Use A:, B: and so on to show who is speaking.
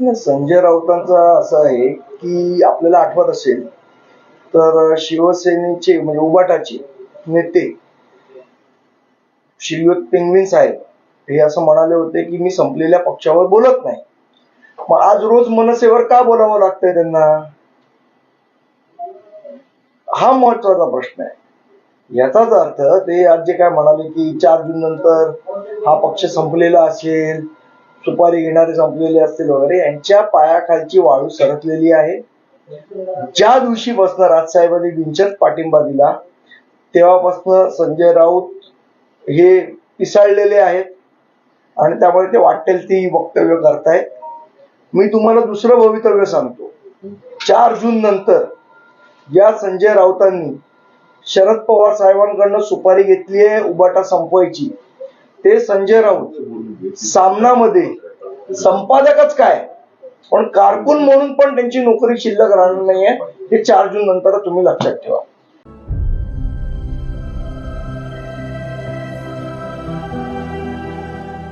A: संजय राऊतांचा असं आहे की आपल्याला आठवत असेल तर शिवसेनेचे म्हणजे उबाटाचे नेते श्रीयुत पेंगवीन साहेब हे असं म्हणाले होते की मी संपलेल्या पक्षावर बोलत नाही. मग आज रोज मनसेवर का बोलावं लागतंय त्यांना? हा महत्त्वाचा प्रश्न आहे. याचाच अर्थ ते आज जे काय म्हणाले की चार जून नंतर हा पक्ष संपलेला असेल सुपारी घेणारे संपलेले असतील वगैरे यांच्या पायाखालची वाळू सरकलेली आहे. ज्या दिवशी बसणार राजसाहेबांनी बिनचत पाठिंबा दिला तेव्हापासून संजय राऊत हे पिसाळलेले आहेत. आणि त्यामुळे ते वाटेल ती वक्तव्य करतायत. मी तुम्हाला दुसरं भवितव्य सांगतो. चार जून नंतर या संजय राऊतांनी शरद पवार साहेबांकडनं सुपारी घेतली आहे उबाटा संपवायची. ते संजय राऊत. सामनामध्ये संपादकच काय? पण कारकून म्हणून पण त्यांची नोकरी शिल्लक राहणार नाहीये. हे चार जून नंतर तुम्ही लक्षात ठेवा.